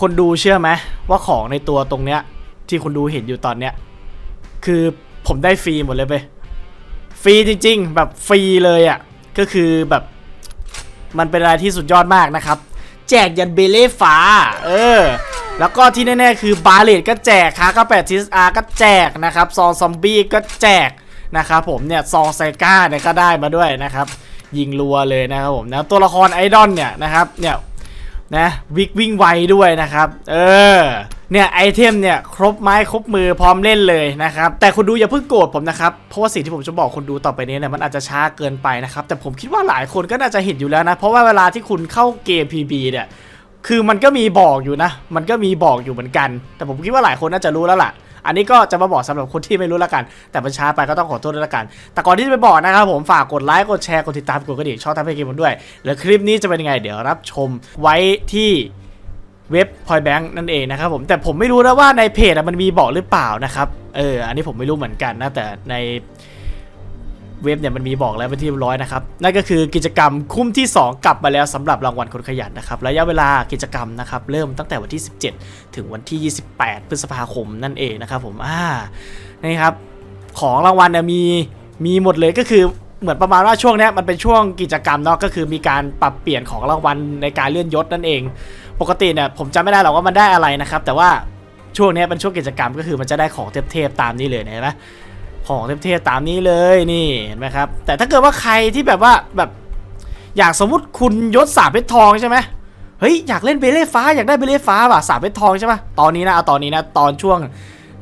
คนดูเชื่อไหมว่าของในตัวตรงเนี้ย ที่คนดูเห็นอยู่ตอนเนี้ย คือผมได้ฟรีหมดเลยไปฟรีจริง ๆ แบบฟรีเลยอะ่ะก็คือแบบมันเป็นอะไรที่สุดยอดมากนะครับ แจกยันเบเล่ฟ้า เออ แล้วก็ที่แน่ๆคือบาเลตก็แจกคาก็แปดทิสอาก็แจกนะครับ ซองซอมบี้ก็แจกนะครับผมเนี่ย ซองไซก้าเนี่ยก็ได้มาด้วยนะครับ ยิงรัวเลยนะครับผมนะตัวละครไอดอลเนี่ยนะครับเนี่ย นะวิกวิ่งไวด้วยนะครับ เออเนี่ยไอเทมเนี่ยครบไม้ครบมือพร้อมเล่นเลยนะครับแต่คุณดูอย่าเพิ่งโกรธผมนะครับเพราะว่าสิ่งที่ผมจะบอกคนดูต่อไปนี้เนี่ยมันอาจจะช้าเกินไปนะครับแต่ผมคิดว่าหลายคนก็น่าจะเห็นอยู่แล้วนะเพราะว่าเวลาที่คุณเข้าเกม PB เนี่ยคือมันก็มีบอกอยู่นะ มันก็มีบอกอยู่เหมือนกัน แต่ผมคิดว่าหลายคนน่าจะรู้แล้วล่ะ อันนี้ก็จะมาบอกสำหรับคนที่ไม่รู้แล้วกัน แต่มันช้าไปก็ต้องขอโทษด้วยละกัน แต่ก่อนที่จะไปบอกนะครับผมฝากกดไลค์กดแชร์กดติดตามกดกระดิ่งช่องทำให้เกมผมด้วยแล้วคลิปนี้จะเป็นยังไงเดี๋ยวรับชมไว้ที่เว็บพอยแบงค์นั่นเองนะครับผมแต่ผมไม่รู้นะว่าในเพจมันมีบอกหรือเปล่านะครับเอออันนี้ผมไม่รู้เหมือนกันนะแต่ใน เว็บเนี่ยมันมีบอกแล้วเป็นที่เรียบร้อยนะครับนั่นก็คือกิจกรรมคุ้มที่ 2 กลับมาแล้วสำหรับรางวัลคนขยันนะครับระยะเวลากิจกรรมนะครับเริ่มตั้งแต่วันที่ 17 ถึงวันที่ 28 พฤษภาคมนั่นเองนะครับผมอ่านี่ครับของรางวัลเนี่ยมีมีหมดเลยก็คือเหมือนประมาณว่าช่วงนี้มันเป็นช่วงกิจกรรมเนาะก็คือมีการปรับเปลี่ยนของรางวัลในการเลื่อนยศนั่นเอง ปกติเนี่ยผมจำไม่ได้หรอกว่ามันได้อะไรนะครับ แต่ว่าช่วงนี้เป็นช่วงกิจกรรมก็คือมันจะได้ของเทพๆตามนี้เลยเห็นไหม ของเทพๆตามนี้เลยนี่เห็นไหมครับ แต่ถ้าเกิดว่าใครที่แบบว่าแบบอยากสมมติคุณยศสามเพชรทองใช่ไหมเฮ้ยอยากเล่นเบเล่ฟ้าอยากได้เบเล่ฟ้าว่ะสามเพชรทองใช่ปะตอนนี้นะเอาตอนนี้นะตอนช่วง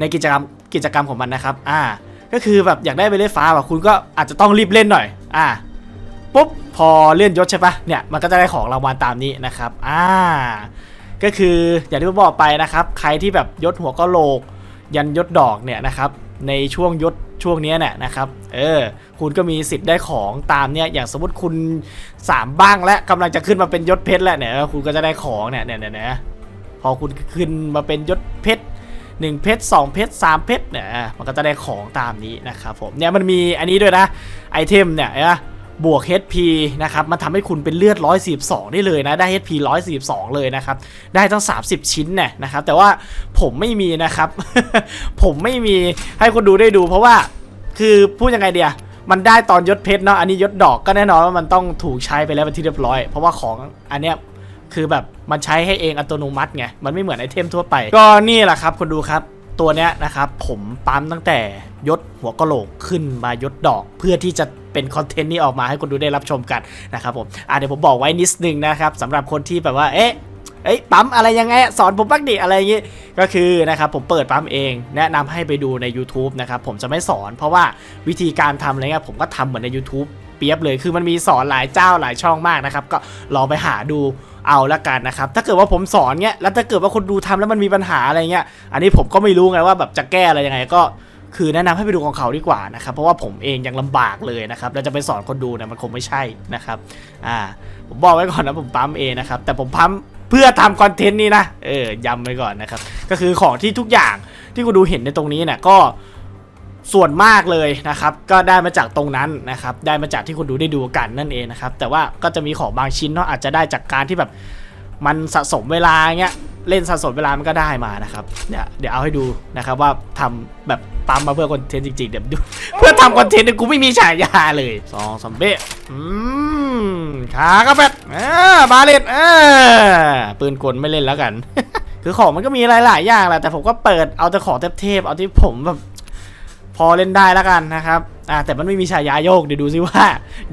ในกิจกรรมกิจกรรมของมันนะครับ อ่า ก็คือแบบอยากได้เบเล่ฟ้าว่ะคุณก็อาจจะต้องรีบเล่นหน่อย อ่าปุ๊บพอเลื่อนยศใช่ปะเนี่ยมันก็จะได้ของรางวัลตามนี้นะครับอ่าก็คืออย่างที่ผมบอกไปนะครับ ใครที่แบบยศหัวก็โหลกยันยศดอกเนี่ยนะครับ ในช่วงยศช่วงนี้เนี่ยนะครับ เออ คุณก็มีสิทธิ์ได้ของตามเนี่ย อย่างสมมติคุณ 3 บ้างและกำลังจะขึ้นมาเป็นยศเพชรแล้วเนี่ย คุณก็จะได้ของเนี่ยเนี่ยเนี่ยนะพอคุณขึ้นมาเป็นยศเพชรหนึ่งเพชรสองเพชรสามเพชรเนี่ย มันก็จะได้ของตามนี้นะครับผม เนี่ยมันมีอันนี้ด้วยนะ ไอเทมเนี่ยนะ บวก HP นะครับมันทำให้คุณเป็นเลือด 142 ได้เลยนะ ได้ HP 142 เลยนะครับ ได้ตั้ง 30 ชิ้นเนี่ยนะครับ แต่ว่าผมไม่มีนะครับ ผมไม่มีให้คนดูได้ดู เพราะว่าคือพูดยังไงเดียมันได้ตอนยศเพชรเนาะอันนี้ยศดอกก็แน่นอนว่ามันต้องถูกใช้ไปแล้วเป็นที่เรียบร้อย เพราะว่าของอันเนี้ยคือแบบมันใช้ให้เองอัตโนมัติไงมันไม่เหมือนไอเทมทั่วไป ก็นี่แหละครับคนดูครับ ตัวเนี้ยนะครับผมปั๊มตั้งแต่ยศหัวกะโหลกขึ้นมายศดอก เพื่อที่จะเป็นคอนเทนต์นี้ออกมาให้คนดูได้รับชมกันนะครับผมอะเดี๋ยวผมบอกไว้นิดนึงนะครับสำหรับคนที่แบบว่าเอ๊ะเอ้ยปั๊มอะไรยังไงสอนผมบ้างดิอะไรอย่างงี้ก็คือนะครับผมเปิดปั๊มเอง แนะนำให้ไปดูใน YouTube นะครับผมจะไม่สอนเพราะว่าวิธีการทำอะไรเงี้ยผมก็ทำเหมือนใน YouTube เปียบเลยคือมันมีสอนหลายเจ้าหลายช่องมากนะครับ ก็ลองไปหาดู เอาละกันนะครับถ้าเกิดว่าผมสอนเงี้ยแล้วถ้าเกิดว่าคนดูทำแล้วมันมีปัญหาอะไรเงี้ยอันนี้ผมก็ไม่รู้ไงว่าแบบจะแก้อะไรยังไงก็คือแนะนำให้ไปดูของเขาดีกว่านะครับ เพราะว่าผมเองยังลำบากเลยนะครับแล้วจะไปสอนคนดูเนี่ยมันคงไม่ใช่นะครับ อ่า ผมบอกไว้ก่อนนะผมปั๊มเองนะครับ แต่ผมปั๊มเพื่อทำคอนเทนต์นี้นะ เออย้ำไว้ก่อนนะครับ ก็คือของที่ทุกอย่างที่คุณดูเห็นในตรงนี้เนี่ยก็ ส่วนมากเลยนะครับ ก็ได้มาจากตรงนั้นนะครับ ได้มาจากที่คุณดูได้ดูกันนั่นเองนะครับ แต่ว่าก็จะมีของบางชิ้นเนาะอาจจะได้จากการที่แบบมันสะสมเวลาเงี้ยเล่นสะสมเวลามันก็ได้มานะครับเดี๋ยวเดี๋ยวเอาให้ดูนะครับว่าทำแบบปั๊มมาเพื่อคอนเทนต์จริงๆเดี๋ยวดู เพื่อทำคอนเทนต์เนี่ยกูไม่มีฉายาเลยสองสมเบ้อืมขากระเป็ดอ่าบาเลตอ่าปืนกลไม่เล่นแล้วกัน คือของมันก็มีหลายๆอย่างแหละแต่ผมก็เปิดเอาแต่ของเทพๆเอาที่ผมแบบ พอเล่นได้แล้วกันนะครับอ่าแต่มันไม่มีฉายาโยกเดี๋ยวดูซิว่า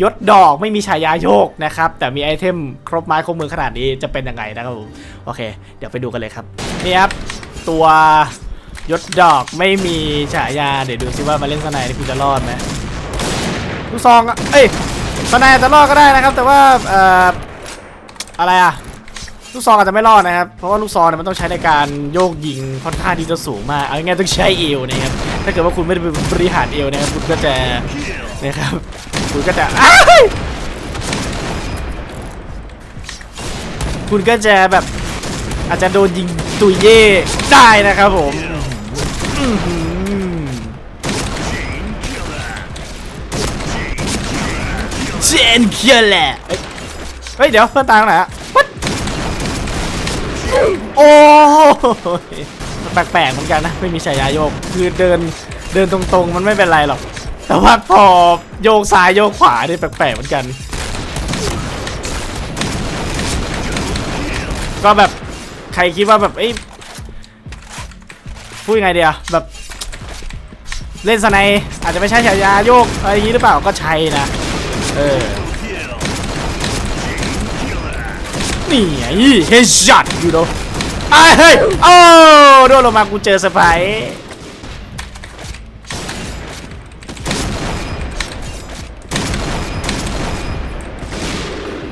ยศดอกไม่มีฉายาโยกนะครับแต่มีไอเทมครบไม้ครบมือขนาดนี้จะเป็นยังไงนะครับผมโอเค เดี๋ยวไปดูกันเลยครับนี่ครับตัวยศดอกไม่มีฉายาเดี๋ยวดูซิว่ามาเล่นสนด์นี่คุณจะรอดไหมลูกซองอะเอ้ยสนด์อาจจะรอดก็ได้นะครับ แต่ว่าเอ่ออะไรอะ ลูกซองอาจจะไม่รอดนะครับ เพราะว่าลูกซองเนี่ยมันต้องใช้ในการโยกยิงค่อนข้างที่จะสูงมาก เอาง่ายๆต้องใช้เอวนะครับ ถ้าเกิดว่าคุณไม่ได้บริหารเอวนะครับ คุณก็จะนะครับ คุณก็จะคุณก็จะแบบอาจจะโดนยิงตุยเย่ได้นะครับผมเจนเคียแหละเฮ้ย เดี๋ยวเพื่อนตายตรงไหนอะ โอ้แปลกๆเหมือนกันนะไม่มีฉายาโยก คือเดินเดินตรงๆ มันไม่เป็นไรหรอก แต่ว่าพอโยกซ้ายโยกขวานี่แปลกๆเหมือนกัน ก็แบบใครคิดว่าแบบเอ้พูดยังไงเดียวแบบ เล่นสไนด์อาจจะไม่ใช่ฉายาโยกอะไรอย่างนี้หรือเปล่าก็ใช่นะเออนี่ไงเฮดช็อตอยู่ดไอ้ เฮ้ยโอ้โดนลงมากูเจอสไปร์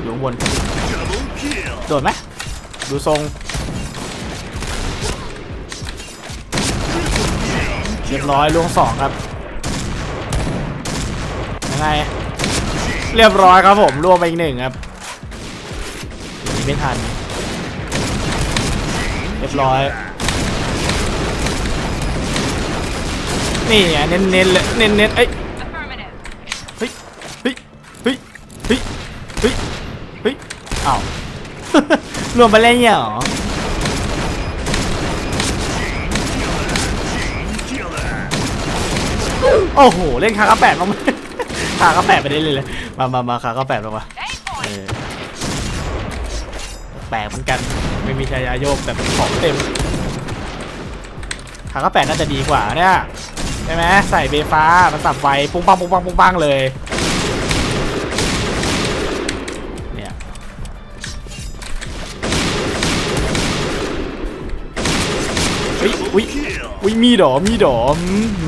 อยู่ข้างบนโดดไหมดูทรงเรียบร้อยลวงสองครับยังไงเรียบร้อยครับผมรวมไปอีกหนึ่งครับนีไม่ทันเร้อย นี่ไงเน้นๆเลยเน้นๆเอ้ย Affirmative. เฮ้ย เฮ้ย เฮ้ย เฮ้ย เฮ้ย เฮ้ยอ้าว รวมไปเล่นเหรอ โอ้โห เล่นคากระแปดลงมาคากระแปดไปได้เลยเลย มามามาคากระแปดลงมา ปลกเหมือนกัน ไม่มีชายาโยกแต่ของเต็มคากระแปดน่าจะดีกว่าเนี่ยใช่ไหมใส่เบฟ้ามันสับไฟปุ้งปังปุ้งปังปุ้งปังเลยเนี่ยอุ้ยอุ้ยอุ้ยมีดอมีดอม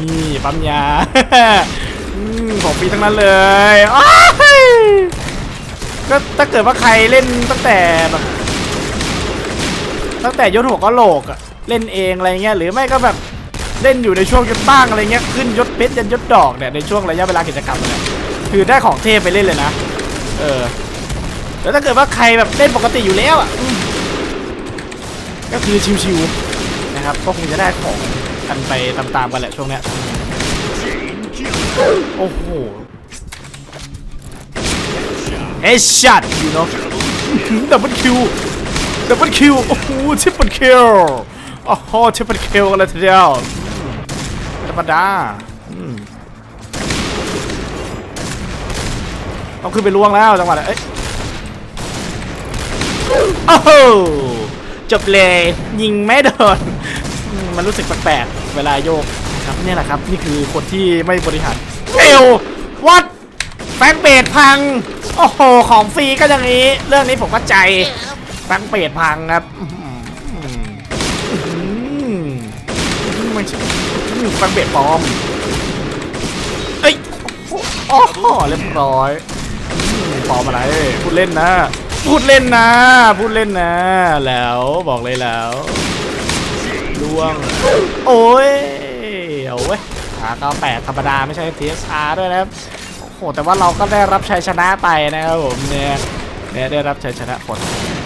นี่ปั๊มยาอืมของฟรีทั้งนั้นเลยอ้ายก็ถ้าเกิดว่าใครเล่นตั้งแต่แบบ ตั้งแต่ยศหัวก็โหลกอะเล่นเองอะไรเงี้ยหรือไม่ก็แบบเล่นอยู่ในช่วงยศบ้างอะไรเงี้ยขึ้นยศเพชรยันยศดอกเนี่ยในช่วงระยะเวลากิจกรรมเนี่ยคือได้ของเทพไปเล่นเลยนะเออแล้วถ้าเกิดว่าใครแบบเล่นปกติอยู่แล้วอะก็คือชิวๆนะครับก็คงจะได้ของกันไปตามๆกันแหละช่วงเนี้ยโอ้โหเฮดช็อตอยู่เนาะดับเบิลคิว ดับเบิลคิว โอ้โหทิปเปิลคิวโอ้โหทิปเปิลคิวกันเลยทีเดียวธรรมดาอืมต้องขึ้นไปล่วงแล้วจังหวะนี้เอ้ยโอ้โหจบเลยยิงไม่โดนมันรู้สึกแปลกๆเวลาโยกครับนี่แหละครับ นี่คือคนที่ไม่บริหารเอววัดแฟงเบดพัง โอ้โห ของฟรีก็อย่างนี้ เรื่องนี้ผมก็ใจ แฟงเบดพังครับอื้อหืออื้อหือไม่ใช่อื้งเบดปลอมเอ้ยโอ้โหเรียบร้อยป้อปลอมอะไร พูดเล่นนะ พูดเล่นนะ พูดเล่นนะ แล้วบอกเลยแล้วล่วง โอ้ยเอาเว้ยขาเก้าแปดธรรมดาไม่ใช่ TSR ด้วยนะครับโอ้โหแต่ว่าเราก็ได้รับชัยชนะไปนะครับผมเนี่ยเนี่ยได้รับชัยชนะผล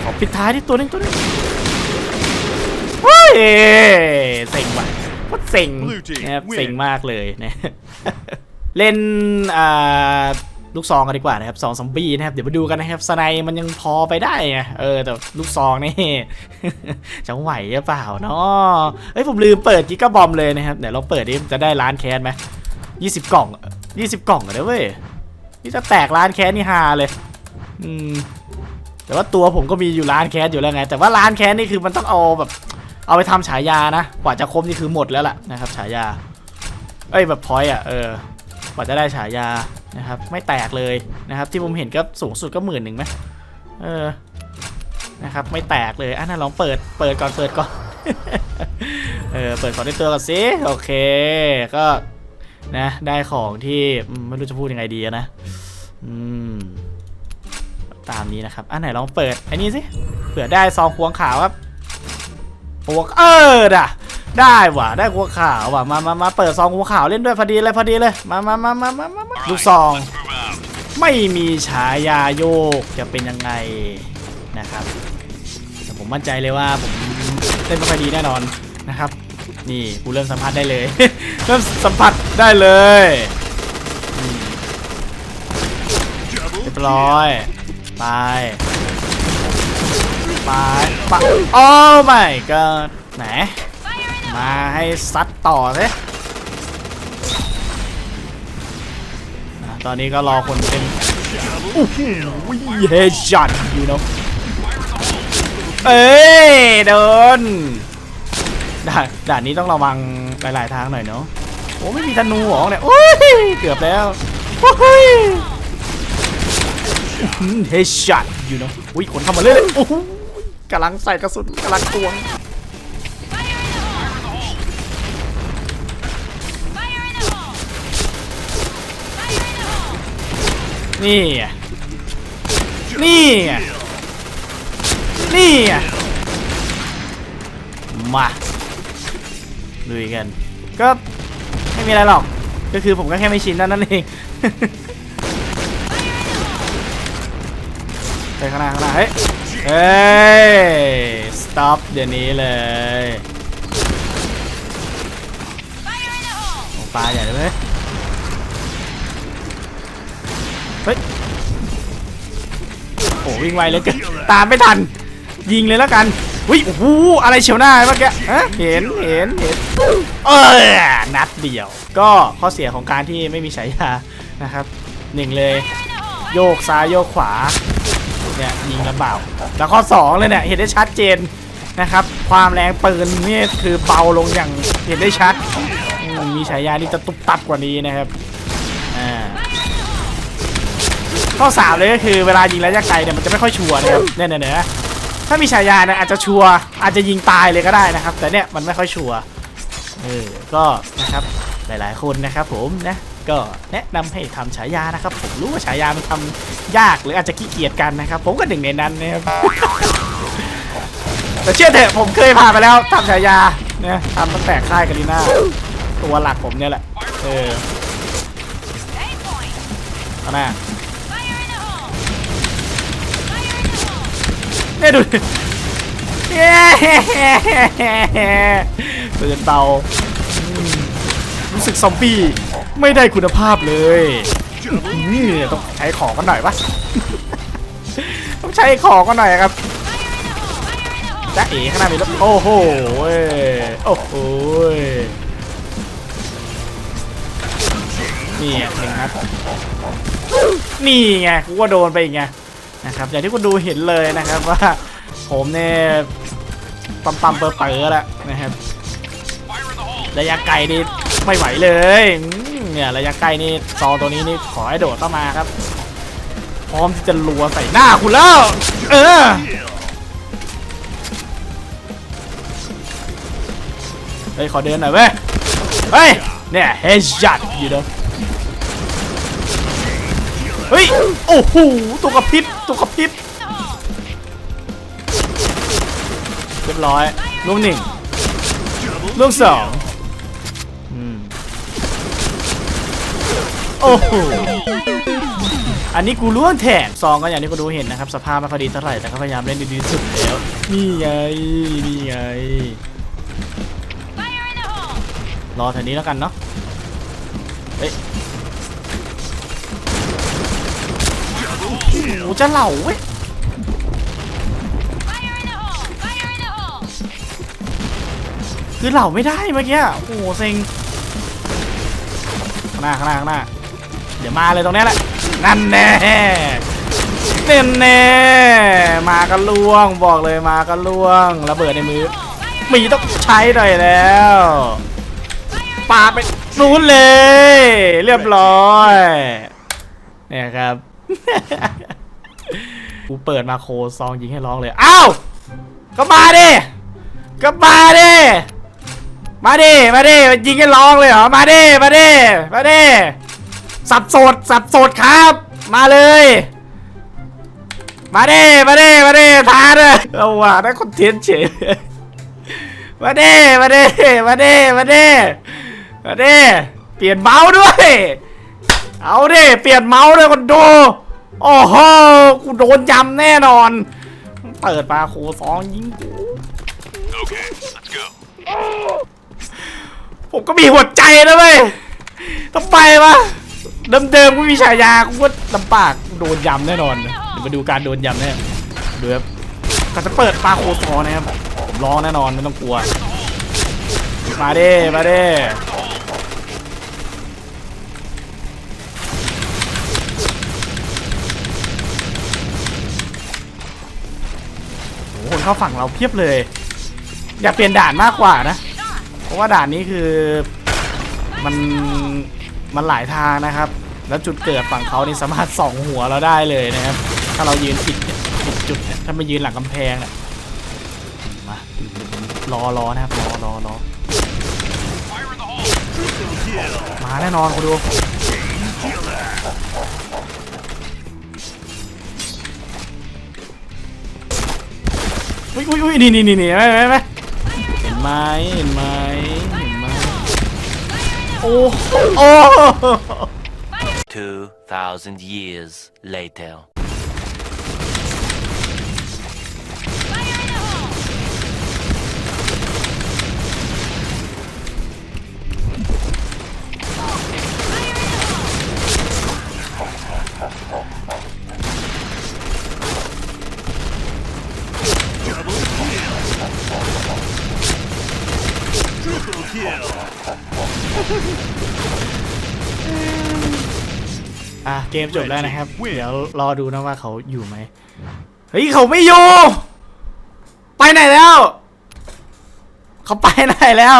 ขอปิดท้ายที่ตัวนึงตัวนึงเฮ้ยเซ็งว่ะโคตรเซ็ง Blue team นะครับ win เซ็งมากเลยนะเล่นอ่าลูกซองกันดีกว่านะครับสองซอมบี้นะครับเดี๋ยวมาดูกันนะครับสไนด์มันยังพอไปได้ไงเออแต่ลูกซองนี่จะไหวหรือเปล่าเนาะเอ้ยผมลืมเปิดกิกะบอมเลยนะครับเดี๋ยวเราเปิดดิจะได้ร้านแคสไหมยี่สิบกล่องยี่สิบกล่องอะเด้อเว้ยนี่จะแตกร้านแคสนี่ฮาเลยอืม แต่ว่าตัวผมก็มีอยู่ร้านแคสอยู่แล้วไง แต่ว่าร้านแคสนี่คือมันต้องเอาแบบ เอาไปทำฉายานะ กว่าจะครบนี่คือหมดแล้วล่ะนะครับ ฉายา เอ้ยแบบพอยอะเออกว่าจะได้ฉายานะครับ ไม่แตกเลยนะครับ ที่ผมเห็นก็สูงสุดก็หมื่นหนึ่งไหมเออนะครับ ไม่แตกเลยอะน่าลองเปิดเปิดก่อนเปิดก่อน เออเปิดของในตัวก่อนสิโอเคก็นะได้ของที่ไม่รู้จะพูดยังไงดีนะ อืม ตามนี้นะครับอะไหนลองเปิดอ้นี่สิเผื่อได้ซองควงขาวครับพวงเออด่ะได้ว่ะได้หัวขาวว่ะมามามาเปิดซองหัวขาวเล่นด้วยพอดีเลยพอดีเลยมามามามามามาลูกซอง ไม่มีฉายาโยกจะเป็นยังไงนะครับแต่ผมมั่นใจเลยว่าผมเล่นไม่ค่อยดีแน่นอนนะครับ นี่กูเริ่มสัมผัสได้เลย เริ่มสัมผัสได้เลยเรียบร้อย ไป ไปไปโอ้ my god ไหน มาให้ซัดต่อสิตอนนี้ก็รอคนเป็นโอ้โหเฮดช็อตอยู่เนาะเอ้ยโดนด่านด่านนี้ต้องระวังหลาย ๆ ทางหน่อยเนาะโอ้ไม่มีธนูหรอเนี่ยโอ้ยเกือบแล้วโอ้ย เฮดช็อตอยู่เนาะอุ้ยคนเข้ามาเรื่อยๆโอ้โหกำลังใส่กระสุนกำลังตวงนี่ไงนี่ไงนี่ไงมาลุยกัน ก็ไม่มีอะไรหรอก ก็คือผมก็แค่ไม่ชินนั่นนั่นเอง ไปข้างหน้าข้างหน้าเฮ้ยเฮ้ย stop เดี๋ยวนี้เลยปลาใหญ่เลยเว้ยเฮ้ยโอ้วิ่งไวเหลยเกินตามไม่ทัน ยิงเลยแล้วกันวิโอ้โหอะไรเฉียวหน้าเมื่อกี้เห็นเห็นเห็นเออนัดเดียว ก็ข้อเสียของการที่ไม่มีฉายานะครับหนึ่งเลย โยกซ้ายโยกขวา เนี่ยยิงลำบากแล้วข้อสองเลยเนี่ยเห็นได้ชัดเจนนะครับ ความแรงปืนนี่คือเบาลงอย่างเห็นได้ชัด มีฉายาที่จะตุบตับกว่านี้นะครับอ่าข้อสามเลยก็คือเวลายิงระยะไกลเนี่ยมันจะไม่ค่อยชัวร์นะครับเนี่ยเนี่ยเนี่ยถ้ามีฉายาเนี่ยอาจจะชัวร์อาจจะยิงตายเลยก็ได้นะครับ แต่เนี่ยมันไม่ค่อยชัวร์เออก็นะครับหลายๆคนนะครับผมนะ ก็แนะนำให้ทำฉายานะครับ ผมรู้ว่าฉายามันทำยากหรืออาจจะขี้เกียจกันนะครับ ผมก็หนึ่งในนั้นนะครับแต่เชื่อเถอะผมเคยผ่านไปแล้วทำฉายาเนี่ยทำตั้งแต่ค่ายกาลิน่าตัวหลักผมเนี่ยแหละเออเอาหน้าเนี่ยดูดิเย้ปืนเตารู้สึกซอมบี้ ไม่ได้คุณภาพเลยนี่ต้องใช้ของกันหน่อยปะต้องใช้ของกันหน่อยครับจ้าเอ๋ข้างหน้ามีรถโอ้โหเว้ยโอ้โหเว้ยนี่ไงหนึ่งนัดนี่ไงกูว่าโดนไปอีกไงนะครับอย่างที่คุณดูเห็นเลยนะครับว่าผมเนี่ยปั๊มปั๊มเปอร์เปอร์แล้วนะครับระยะไกลนี่ไม่ไหวเลย เนี่ยระยะไกล้นี่ซองตัวนี้นี่ขอให้โดดเข้ามาครับ พร้อมที่จะรัวใส่หน้าคุณแล้ว เออเฮ้ยขอเดินหน่อยเว้ยเฮ้ยเนี่ยเฮดช็อตอยู่เด้อเฮ้ยโอ้โหตัวกระพริบตัวกระพริบเรียบร้อยลูกหนึ่งลูกสอง โอ้โหอันนี้กูล่วงแถมซองก็อย่างที่กูดูเห็นนะครับ สภาพไม่ค่อยดีเท่าไหร่แต่ก็พยายามเล่นดีที่สุดแล้ว นี่ไง นี่ไง รอแถวนี้แล้วกันเนาะเฮ้ยโอ้จะเหล่าเว้ยคือเหล่าไม่ได้เมื่อกี้โอ้โหเซ็งข้างหน้าข้างหน้าข้างหน้า เดี๋ยวมาเลยตรงนี้แหละ นั่นแน่เน่นแน่มากันล่วงบอกเลยมากันล่วงระเบิดในมือมีต้องใช้หน่อยแล้วปาไปนู้นเลย เรียบร้อย เนี่ยครับกูเปิดมาโคซองยิงให้ร้องเลยอ้าวก็มาดิก็มาดิมาดิมาดิยิงให้ร้องเลยเหรอมาดิมาดิมาดิ สับสดสับสดครับ มาเลย มาดิมาดิมาดิทานเลยเอาว่ะได้คอนเทนต์เฉยมาดิมาดิมาดิมาดิมาดิเปลี่ยนเมาส์ด้วย เอาดิเปลี่ยนเมาส์ด้วยคนดูโอ้โหกูโดนยำแน่นอน เปิดมาโคซองยิงกู Okay, let's go. ผมก็มีหัวใจนะเว้ยทำไมวะ เดิมๆกูมีฉายากูก็ลำปากโดนยำแน่นอน เดี๋ยวมาดูการโดนยำแน่ดูครับก็จะเปิดปลาโคซอนะครับผมร้องแน่นอนไม่ต้องกลัว มาเด้มาเด้โอ้โหคนเข้าฝั่งเราเพียบเลย อยากเปลี่ยนด่านมากกว่านะ เพราะว่าด่านนี้คือมัน มันหลายทางนะครับ แล้วจุดเกิดฝั่งเขานี่สามารถส่องหัวเราได้เลยนะครับ ถ้าเรายืนผิดเนี่ยผิดจุดถ้ามายืนหลังกำแพงเนี่ยมารอรอนะครับรอรอรอมาแน่นอนคุณดูอุ้ยอุ้ยอุ้ยนี่นี่นี่นี่ไหมไหมไหมเห็นไหมเห็นไหมเห็นไหม โอ้โอ้2,000 years later. เกมจบแล้วนะครับ เดี๋ยวรอดูนะว่าเขาอยู่ไหมเฮ้ยเขาไม่อยู่ ไปไหนแล้ว เขาไปไหนแล้ว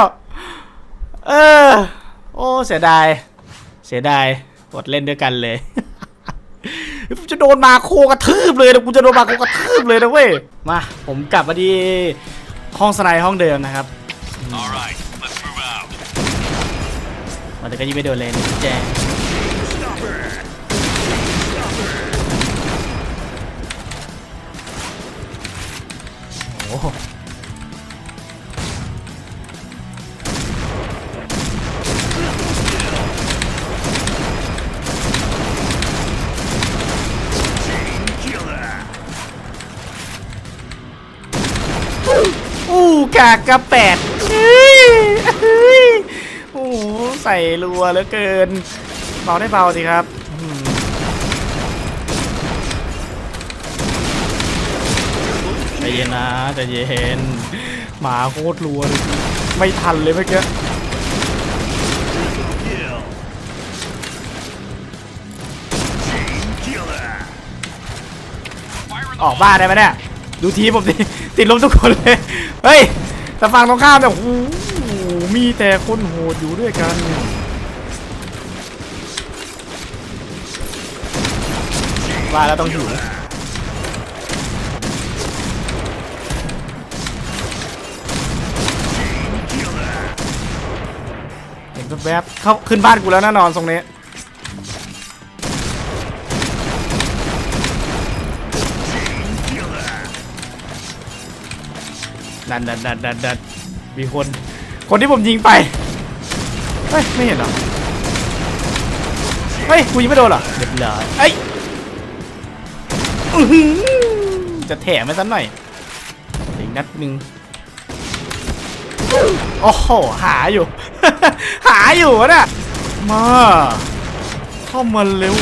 เออ โอ้เสียดาย เสียดายอดเล่นด้วยกันเลยผมจะโดนมาโคกระทืบเลยนะกูจะโดนมาโคกระทืบเลยนะเว้ย มา ผมกลับมาที่ห้องสไนด์ห้องเดิมนะครับ All right, let's move out. มันจะก็ยิ่งไม่โดนเลยนะแจง อ้โหอู้กากกระแปดเฮ้ยเฮ้ยโอ้โหใส่รัวเหลือเกิน เบาได้เบาสิครับ เย็นนะใจเย็นหมาโคตรรัวเลยไม่ทันเลยเมื่อกี้ออกบ้านได้ไหมเนี่ยดูทีผมดิติดลมทุกคนเลยเฮ้ยแต่ฝั่งตรงข้ามเนี่ยโอ้โหมีแต่คนโหดอยู่ด้วยกันว่าแล้วต้องหิว แวบๆเข้าขึ้นบ้านกูแล้วแน่นอนตรงนี้ดันดันดันดันดันมีคน คนที่ผมยิงไป เฮ้ย ไม่เห็นเหรอ เฮ้ย กูยิงไม่โดนเหรอเรียบร้อยเอ้ยอื้อหือจะแถมไปสักหน่อยอีกนัดหนึ่งโอ้โห หาอยู่ หาอยู่นะมา เข้ามาเร็ว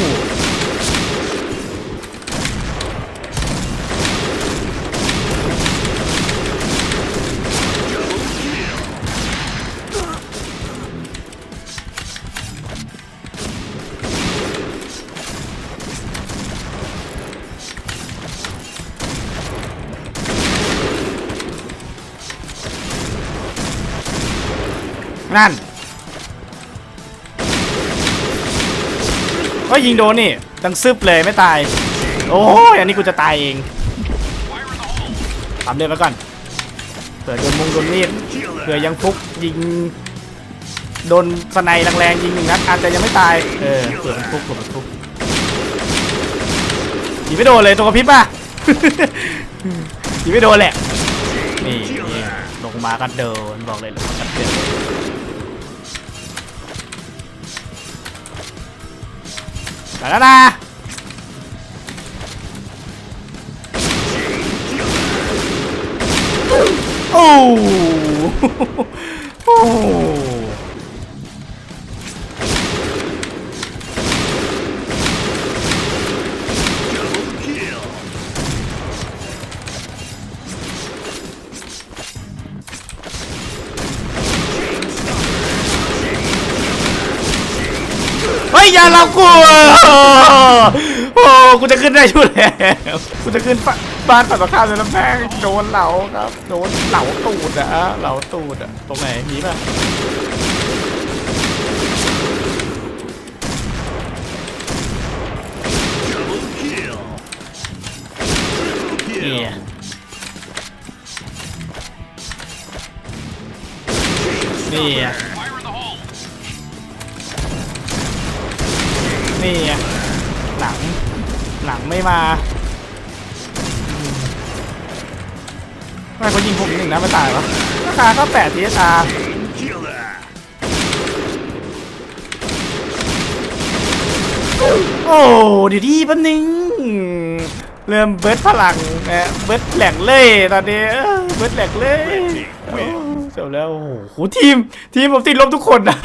นั่นก็ยิงโดนนี่ดังซึบเลยไม่ตาย โอ้ยอันนี้กูจะตายเองทำเลือดไปก่อนเผื่อโดนมุงโดนมีดเผื่อยังฟุกยิงโดนสไนด์แรงๆยิงหนึ่งนัดอาจจะยังไม่ตายเออเผื่อมันฟุกเผื่อมันฟุกยิงไม่โดนเลยตัวกระพริบป่ะยิงไม่โดนแหละนี่นี่ลงมาก็เดินบอกเลยลงมาก็เดิน ไปแล้ว อย่าเรากูโอ้กูจะขึ้นได้อยู่แล้วกูจะขึ้นฟบ้านฝั่งตรงข้ามเลยแล้วแม่งโดนเหลาครับโดนเหลาตูดอะเหลาตูดอะตรงไหนมีป่ะนี่ kill. นี่ Fire นี่หลังหลังไม่มาทำไมเขายิงผมหนึ่งนะไม่ตายวะราคาก็แปดทีตาโอ้เดี๋ยวดีแป๊บนึงเริ่มเบิร์ดพลังนะเบิร์ดแหลกเลยตอนนี้เบิร์ดแหลกเลยจบแล้วโอ้โหทีมทีมผมติดลบทุกคนนะ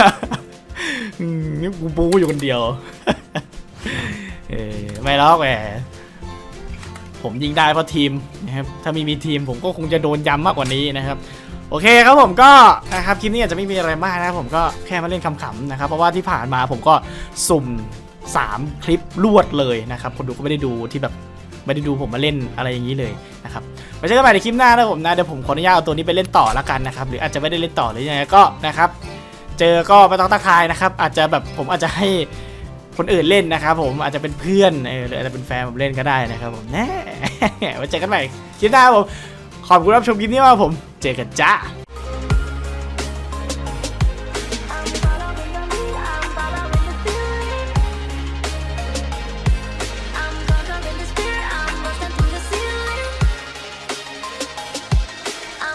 นี่กูบูอยู่คนเดียว เออไม่หรอกแหมผมยิงได้เพราะทีมนะครับ ถ้าไม่มีทีมผมก็คงจะโดนย้ำมากกว่านี้นะครับ โอเคครับผมก็นะครับคลิปนี้อาจจะไม่มีอะไรมากนะผมก็แค่มาเล่นขำๆนะครับ เพราะว่าที่ผ่านมาผมก็สุ่ม 3 คลิปรวดเลยนะครับ คนดูก็ไม่ได้ดูที่แบบไม่ได้ดูผมมาเล่นอะไรอย่างนี้เลยนะครับไว้เจอกันใหม่ในคลิปหน้านะผมนะเดี๋ยวผมขออนุญาตเอาตัวนี้ไปเล่นต่อละกันนะครับหรืออาจจะไม่ได้เล่นต่อหรือยังไงก็นะครับ เจอก็ไม่ต้องตะคายนะครับ อาจจะแบบผมอาจจะให้คนอื่นเล่นนะครับผมอาจจะเป็นเพื่อนเออหรืออาจจะเป็นแฟนผมเล่นก็ได้นะครับผมแน่ไว้เจอกันใหม่คลิปหน้าผมขอบคุณรับชมคลิปนี้มากผม เจอกันจ้า